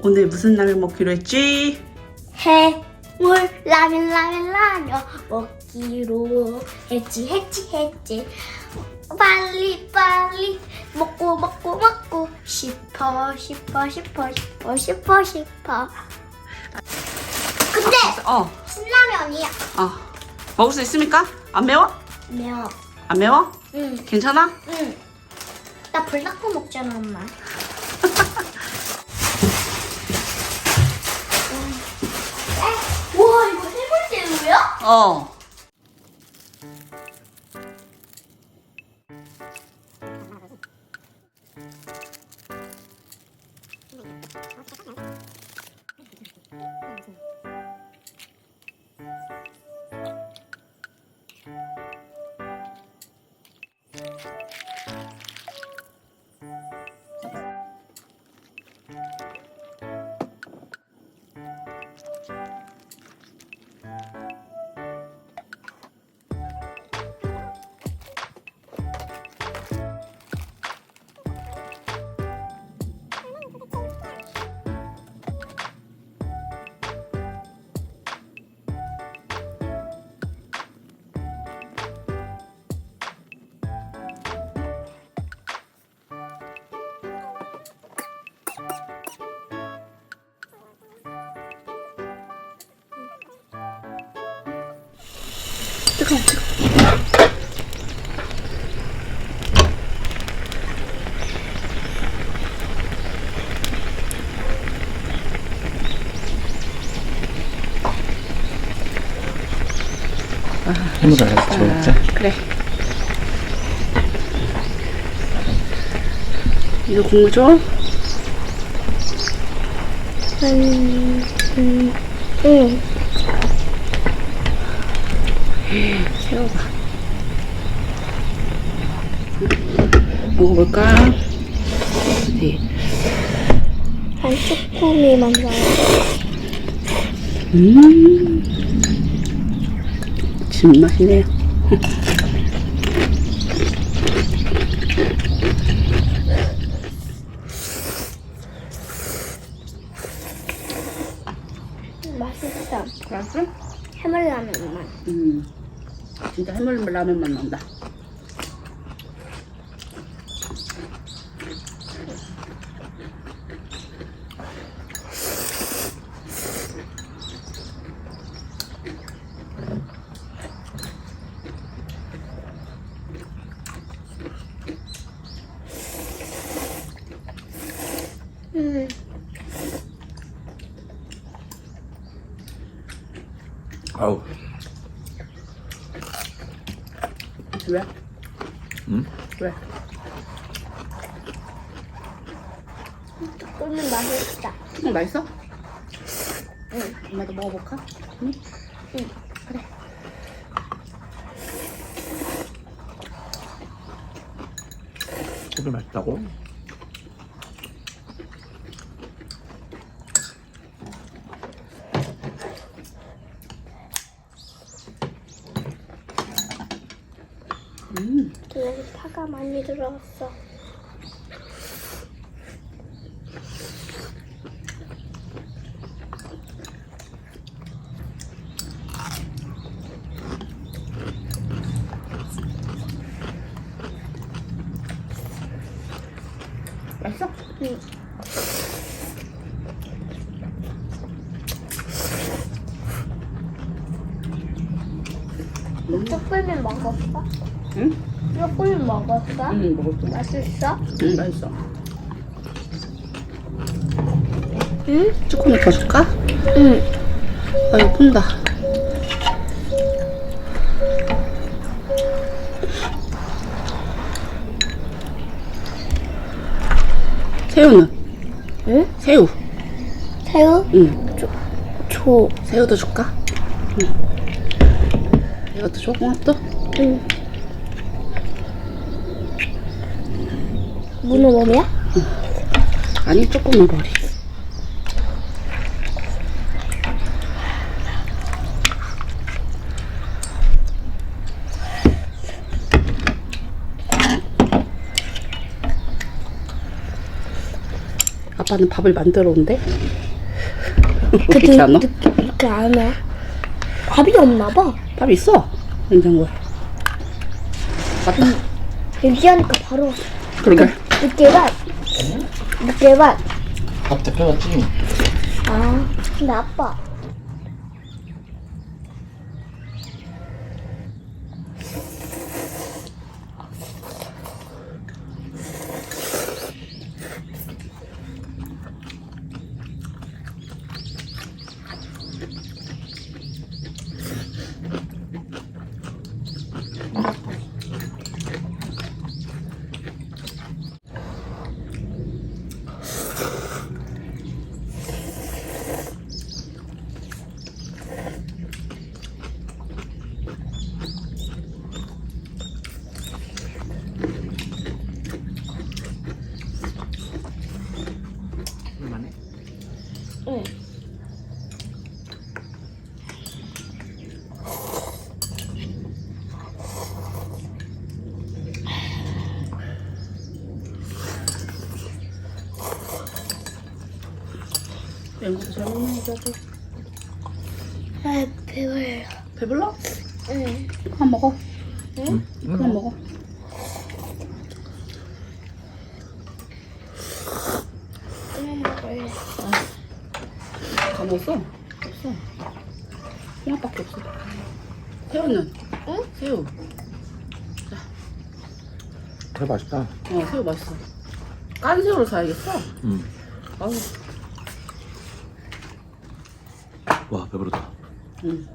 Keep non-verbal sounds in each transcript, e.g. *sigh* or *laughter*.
오늘 무슨 라면 먹기로 했지? 해물 라면 라면 라면 먹기로 했지 했지 했지 빨리 빨리 먹고 먹고 먹고 싶어 싶어 싶어 싶어 싶어 싶어 근데 어, 신라면이 어. 먹을 수 있습니까? 안 매워? 매워 안 매워? 응응 괜찮아? 나 불닭도 먹잖아 엄마 *laughs* 에? 와 이거 해물새우야? 어. 뜨거워, 뜨거워. 해물을 같이 먹자. 그래. 이거 국물 줘? 음, 음, 응. 새우가. 먹어볼까? 네. 한 조금이만 넣어. 음. 진맛이네요. *laughs* 맛있어. 맛있어? 해물라면 맛. 음. 진짜 해물 라면만. 음. 아우. 왜? 응? 왜? 조금은 맛있다. 어, 맛있어? 응. 엄마도 먹어볼까? 응? 응. 그래. 고기 맛있다고? 음. 여기 파가 많이 들어갔어. 맛있어? 응. 조금은 먹었어? 응? 조금은 먹었어? 응, 먹었어. 맛있어? 응, 맛있어. 응? 조금만 더 줄까? 응. 아유, 푼다. 새우는? 응? 새우. 새우? 응. 줘. 새우도 줄까? 응. 이것도 줘? 고맙다. 응. 문어 몸이야? 아니, 조금만 버리. 아빠는 밥을 만들어 온대. 어떻게 안? 늦게, 늦게 안 와. 밥이 없나 봐. 밥 있어 냉장고에. 맞다. 얘기하니까 바로 왔어. 그러게. 늦게 반. 늦게 반. 밥 대표였지? 아, 근데 아빠. 냉장고 잘 먹는 거죠. 아, 배워요. 배불러? 응. 그만 먹어. 응. 그만 먹어. 그만 먹을래. 다 먹었어? 없어. 홍합밖에 없어. 새우는? 응? 새우. 되 맛있다. 어, 새우 맛있어. 깐 새우를 사야겠어. 응. 아우, 와 배부르다. 응.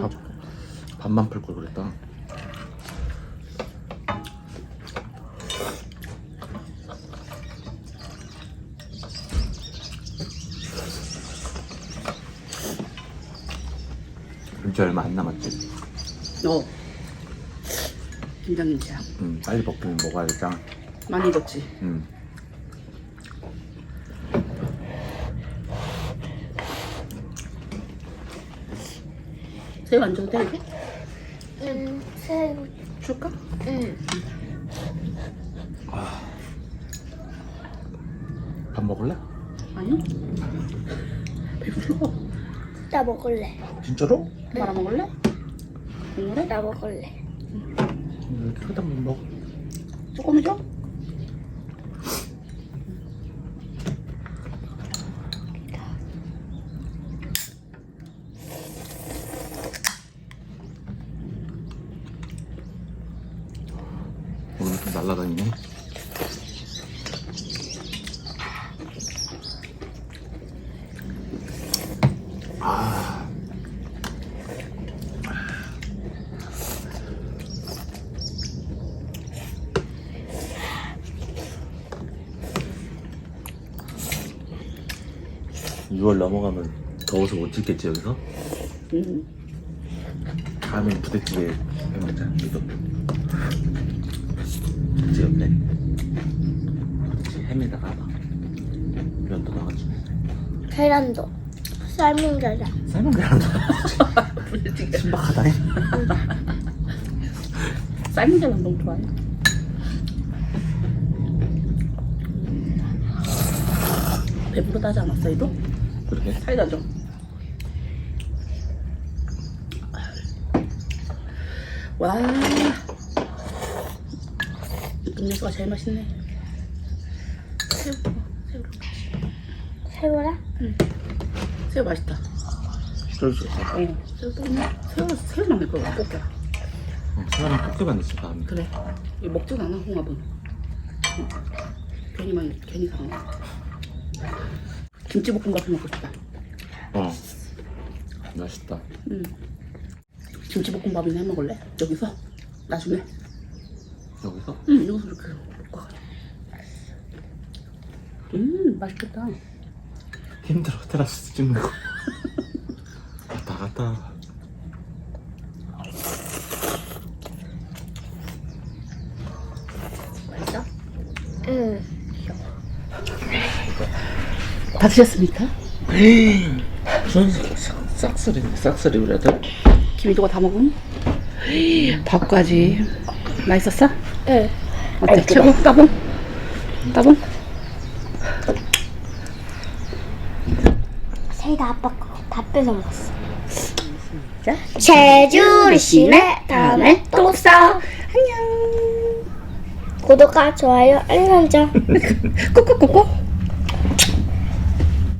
밥 밥만 풀 걸 그랬다. 이제 얼마 안 남았지. 어. 김장김치야. 응, 빨리 먹긴 먹어야겠다. 많이 익었지? 응. 새우 안 줘도 돼, 이게? 응. 새우. 줄까? 응. 밥 먹을래? 아니요. 배불러. 나 먹을래. 진짜로? 말아 먹을래? 국물에? 나 먹을래. 이렇게 크다 못 먹어. 조금 줘? 오늘 좀 날라다니네. 아. 6월 넘어가면 더워서 못 찍겠지 여기서? 응. 다음엔 부대찌개 해먹자 이거 부대찌개 없네 부대찌개 햄에다가 면도 넣어가지고 계란도. 삶은 계란. 삶은 계란도. 신박하다 삶은 계란 너무 좋아해. 배부르다 하지 않았어, 이도? 그렇게 사이다 줘. 와. 음료수가 제일 맛있네. 새우, 새우를 같이. 새우랑? 새우 맛있다. 어, 새우 또 있네. 새우, 새우만 낼 거야, 꽃게랑. 사람 꽃게 만들지 다음에 그래. 이 먹진 않아, 홍합은. 응. 괜히 많이, 괜히 거. 김치볶음밥 해 먹고 싶다. 어 맛있다 응. 김치볶음밥이나 해 먹을래? 여기서? 나중에? 여기서? 응, 여기서 이렇게 먹고 가자. 음, 맛있겠다. 힘들어 테라스 찍는 거 갔다 갔다 맛있어? 응. 다 드셨습니까? 무슨 싹쓸이네 싹쓸이 우리 애들 김이도가 다 먹음? 밥까지. 맛있었어? 응. 어때? 최고? 따봉? 따봉? 세이다 아빠 거다 뺏어 먹었어. 자, 제주리 씨네 다음에 또 싸. 안녕. 구독과 좋아요 알림 설정. *laughs* 꾹꾹꾹꾹.